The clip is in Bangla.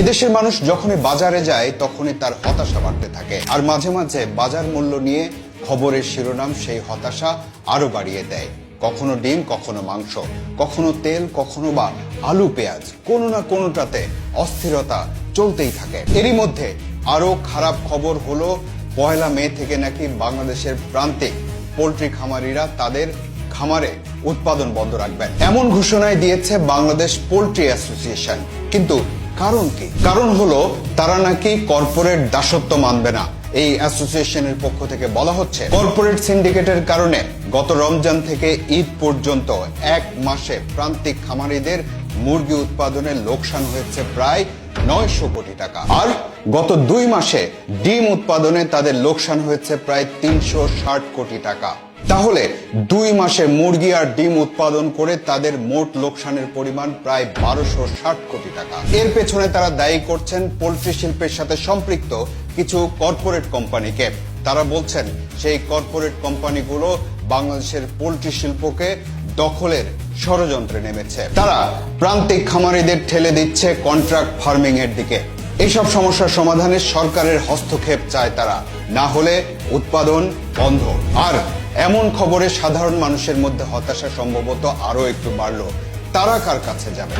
এদেশের মানুষ যখনই বাজারে যায়, তখনই তার হতাশা বাড়তে থাকে। আর মাঝে মাঝে বাজার মূল্য নিয়ে খবরের শিরোনাম সেই হতাশা আরও বাড়িয়ে দেয়। কখনো ডিম, কখনো মাংস, কখনো তেল, কখনো বা আলু, পেঁয়াজ, কোনো না কোনোটাতে অস্থিরতা চলতেই থাকে। এরই মধ্যে আরও খারাপ খবর হলো, পয়লা মে থেকে নাকি বাংলাদেশের প্রান্তিক পোলট্রি খামারিরা তাদের খামারে উৎপাদন বন্ধ রাখবেন। এমন ঘোষণায় দিয়েছে বাংলাদেশ পোলট্রি অ্যাসোসিয়েশন। কিন্তু কারণ কি? কারণ হলো, তারা নাকি কর্পোরেট দাসত্ব মানবে না। এই অ্যাসোসিয়েশনের পক্ষ থেকে বলা হচ্ছে, কর্পোরেট সিন্ডিকেটের কারণে গত রমজান থেকে ঈদ পর্যন্ত এক মাসে প্রান্তিক খামারিদের মুরগি উৎপাদনে লোকসান হয়েছে প্রায় নয়শো কোটি টাকা। আর গত দুই মাসে ডিম উৎপাদনে তাদের লোকসান হয়েছে প্রায় তিনশো ষাট কোটি টাকা। তাহলে দুই মাসে মুরগি আর ডিম উৎপাদন করে তাদের মোট লোকসানের পরিমাণ প্রায় বারোশো ষাট কোটি টাকা। এর পেছনে তারা দায়ী করছেন পোলট্রি শিল্পের সাথে সম্পৃক্ত কিছু কর্পোরেট কোম্পানিকে। তারা বলছেন, সেই কর্পোরেট কোম্পানিগুলো বাংলাদেশের পোলট্রি শিল্পকে দখলের ষড়যন্ত্রে নেমেছে। তারা প্রান্তিক খামারিদের ঠেলে দিচ্ছে কন্ট্রাক্ট ফার্মিং এর দিকে। এইসব সমস্যার সমাধানে সরকারের হস্তক্ষেপ চায় তারা। না হলে উৎপাদন বন্ধ। আর এমন খবরে সাধারণ মানুষের মধ্যে হতাশা সম্ভবত আরও একটু বাড়ল। তারা কার কাছে যাবে?